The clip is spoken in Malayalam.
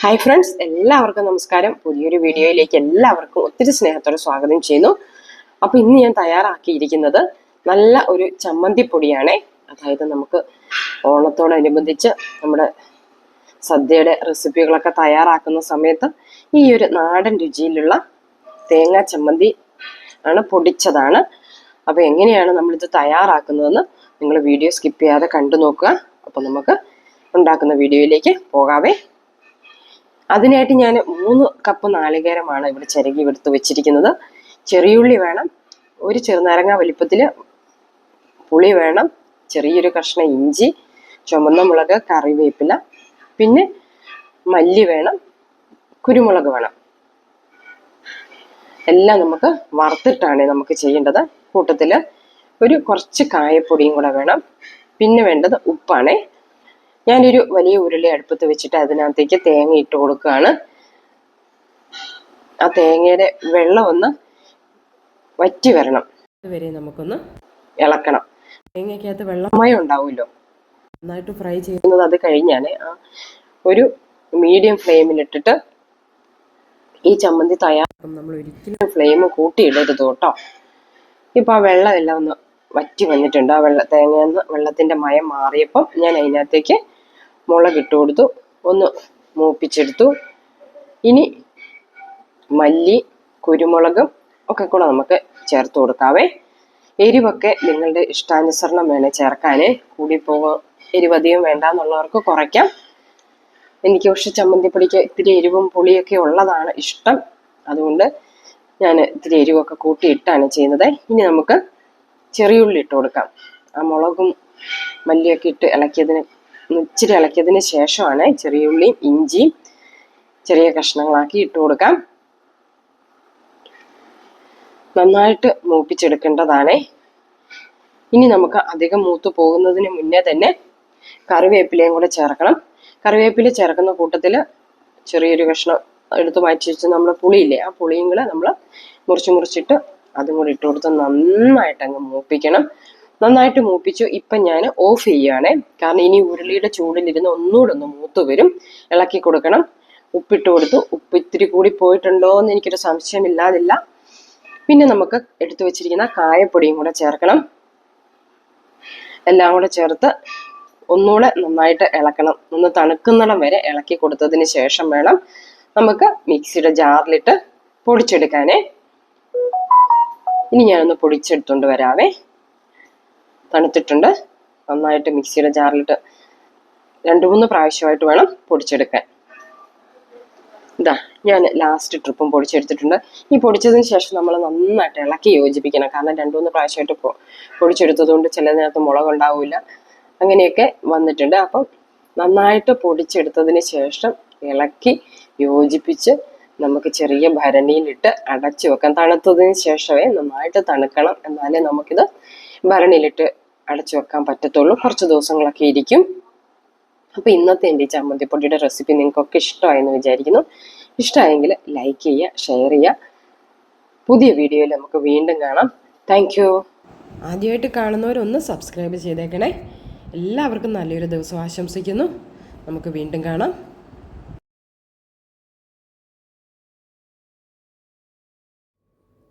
ഹായ് ഫ്രണ്ട്സ് എല്ലാവർക്കും നമസ്കാരം. പുതിയൊരു വീഡിയോയിലേക്ക് എല്ലാവർക്കും ഒത്തിരി സ്നേഹത്തോടെ സ്വാഗതം ചെയ്യുന്നു. അപ്പോൾ ഇന്ന് ഞാൻ തയ്യാറാക്കിയിരിക്കുന്നത് നല്ല ഒരു ചമ്മന്തി പൊടിയാണ് അതായത് നമുക്ക് ഓണത്തോടനുബന്ധിച്ച് നമ്മുടെ സദ്യയുടെ റെസിപ്പികളൊക്കെ തയ്യാറാക്കുന്ന സമയത്ത് ഈ ഒരു നാടൻ രുചിയിലുള്ള തേങ്ങാ ചമ്മന്തി ആണ് പൊടിച്ചതാണ്. അപ്പോൾ എങ്ങനെയാണ് നമ്മളിത് തയ്യാറാക്കുന്നതെന്ന് നിങ്ങൾ വീഡിയോ സ്കിപ്പ് ചെയ്യാതെ കണ്ടു നോക്കുക. അപ്പോൾ നമുക്ക് ഉണ്ടാക്കുന്ന വീഡിയോയിലേക്ക് പോകാവേ. അതിനായിട്ട് ഞാൻ മൂന്ന് കപ്പ് നാളികേരമാണ് ഇവിടെ ചിരകി എടുത്ത് വെച്ചിരിക്കുന്നത്. ചെറിയുള്ളി വേണം ഒരു ചെറുനാരങ്ങ വലിപ്പത്തിൽ പുളി വേണം ചെറിയൊരു കഷ്ണം ഇഞ്ചി ചുമന്ന മുളക് കറിവേപ്പില പിന്നെ മല്ലി വേണം കുരുമുളക് വേണം. എല്ലാം നമുക്ക് വറുത്തിട്ടാണ് നമുക്ക് ചെയ്യേണ്ടത്. കൂട്ടത്തിൽ ഒരു കുറച്ച് കായപ്പൊടിയും കൂടെ വേണം. പിന്നെ വേണ്ടത് ഉപ്പാണേ. ഞാനൊരു വലിയ ഉരുളി അടുപ്പത്ത് വെച്ചിട്ട് അതിനകത്തേക്ക് തേങ്ങ ഇട്ട് കൊടുക്കുകയാണ്. ആ തേങ്ങയുടെ വെള്ളം ഒന്ന് വറ്റി വരണം. അതുവരെ നമുക്കൊന്ന് ഇളക്കണം. തേങ്ങയ്ക്കകത്ത് വെള്ളമായി ഉണ്ടാവുമല്ലോ. നന്നായിട്ട് ഫ്രൈ ചെയ്യുന്നത് അത് കഴിഞ്ഞാൽ ആ ഒരു മീഡിയം ഫ്ലെയിമിലിട്ടിട്ട് ഈ ചമ്മന്തി തയ്യാറാക്കും നമ്മൾ ഒരിക്കലും ഫ്ലെയിം കൂട്ടിയിടരുത് കേട്ടോ. ഇപ്പം ആ വെള്ളം എല്ലാം ഒന്ന് വറ്റി വന്നിട്ടുണ്ട്. ആ വെള്ള തേങ്ങ വെള്ളത്തിന്റെ മയം മാറിയപ്പോൾ ഞാൻ അതിനകത്തേക്ക് മുളക് ഇട്ട് കൊടുത്തു. ഒന്ന് മൂപ്പിച്ചെടുത്തു. ഇനി മല്ലി കുരുമുളകും ഒക്കെ കൂടെ നമുക്ക് ചേർത്ത് കൊടുക്കാവേ. എരിവൊക്കെ നിങ്ങളുടെ ഇഷ്ടാനുസരണം വേണേ ചേർക്കാനേ. കൂടി പോകും എരിവധികം വേണ്ട എന്നുള്ളവർക്ക് കുറയ്ക്കാം. എനിക്ക് പക്ഷെ ചമ്മന്തിപ്പൊടിക്ക് ഇത്തിരി എരിവും പുളിയൊക്കെ ഉള്ളതാണ് ഇഷ്ടം. അതുകൊണ്ട് ഞാൻ ഇത്തിരി എരിവൊക്കെ കൂട്ടിയിട്ടാണ് ചെയ്യുന്നത്. ഇനി നമുക്ക് ചെറിയുള്ളി ഇട്ട് കൊടുക്കാം. ആ മുളകും മല്ലിയൊക്കെ ഇട്ട് ഇളക്കിയതിന് ഇച്ചിരി ഇളക്കിയതിന് ശേഷമാണ് ഉള്ളി ഇഞ്ചി ചെറിയ കഷ്ണങ്ങളാക്കി ഇട്ട് കൊടുക്കാം. നന്നായിട്ട് മൂപ്പിച്ചെടുക്കേണ്ടതാണ്. ഇനി നമുക്ക് അധികം മൂത്ത് പോകുന്നതിന് മുന്നേ തന്നെ കറിവേപ്പിലയും കൂടെ ചേർക്കണം. കറിവേപ്പില ചേർക്കുന്ന കൂട്ടത്തിൽ ചെറിയൊരു കഷ്ണം എടുത്ത് മാറ്റി വെച്ച് നമ്മൾ പുളിയില്ലേ ആ പുളിയും കൂടെ നമ്മൾ മുറിച്ച് മുറിച്ചിട്ട് അതും കൂടി ഇട്ട് കൊടുത്ത് നന്നായിട്ട് അങ്ങ് മൂപ്പിക്കണം. നന്നായിട്ട് മൂപ്പിച്ചു. ഇപ്പം ഞാൻ ഓഫ് ചെയ്യുകയാണേ കാരണം ഇനി ഉരുളിയുടെ ചൂടിലിരുന്ന് ഒന്നുകൂടെ ഒന്ന് മൂത്ത് വരും. ഇളക്കി കൊടുക്കണം. ഉപ്പിട്ട് കൊടുത്തു. ഉപ്പ് ഇത്തിരി കൂടി പോയിട്ടുണ്ടോ എന്ന് എനിക്കൊരു സംശയമില്ലാതില്ല. പിന്നെ നമുക്ക് എടുത്തു വെച്ചിരിക്കുന്ന കായപ്പൊടിയും കൂടെ ചേർക്കണം. എല്ലാം കൂടെ ചേർത്ത് ഒന്നുകൂടെ നന്നായിട്ട് ഇളക്കണം. ഒന്ന് തണുക്കുന്നിടം വരെ ഇളക്കി കൊടുത്തതിന് ശേഷം വേണം നമുക്ക് മിക്സിയുടെ ജാറിലിട്ട് പൊടിച്ചെടുക്കാനേ. ഇനി ഞാനൊന്ന് പൊടിച്ചെടുത്തുകൊണ്ട് വരാവേ. തണുത്തിട്ടുണ്ട്. നന്നായിട്ട് മിക്സിയുടെ ജാറിലിട്ട് രണ്ട് മൂന്ന് പ്രാവശ്യമായിട്ട് വേണം പൊടിച്ചെടുക്കാൻ. ഇതാ ഞാൻ ലാസ്റ്റ് ട്രിപ്പും പൊടിച്ചെടുത്തിട്ടുണ്ട്. ഈ പൊടിച്ചതിന് ശേഷം നമ്മൾ നന്നായിട്ട് ഇളക്കി യോജിപ്പിക്കണം. കാരണം രണ്ട് മൂന്ന് പ്രാവശ്യമായിട്ട് പൊടിച്ചെടുത്തത് കൊണ്ട് ചില നേരത്ത് മുളക് ഉണ്ടാവില്ല അങ്ങനെയൊക്കെ വന്നിട്ടുണ്ട്. അപ്പം നന്നായിട്ട് പൊടിച്ചെടുത്തതിന് ശേഷം ഇളക്കി യോജിപ്പിച്ച് നമുക്ക് ചെറിയ ഭരണിയിലിട്ട് അടച്ചു വെക്കാം തണുത്തതിന് ശേഷമേ നന്നായിട്ട് തണുക്കണം. എന്നാലേ നമുക്കിത് ഭരണിയിലിട്ട് അടച്ചു വെക്കാൻ പറ്റത്തുള്ളൂ. കുറച്ച് ദിവസങ്ങളൊക്കെ ഇരിക്കും. അപ്പോൾ ഇന്നത്തെ എന്റെ ചമ്മന്തിപ്പൊടിയുടെ റെസിപ്പി നിങ്ങൾക്കൊക്കെ ഇഷ്ടമായെന്ന് വിചാരിക്കുന്നു. ഇഷ്ടമായെങ്കിൽ ലൈക്ക് ചെയ്യുക ഷെയർ ചെയ്യുക. പുതിയ വീഡിയോയിൽ നമുക്ക് വീണ്ടും കാണാം. താങ്ക് യു ആദ്യമായിട്ട് കാണുന്നവരൊന്ന് സബ്സ്ക്രൈബ് ചെയ്തേക്കണേ. എല്ലാവർക്കും നല്ലൊരു ദിവസം ആശംസിക്കുന്നു. നമുക്ക് വീണ്ടും കാണാം.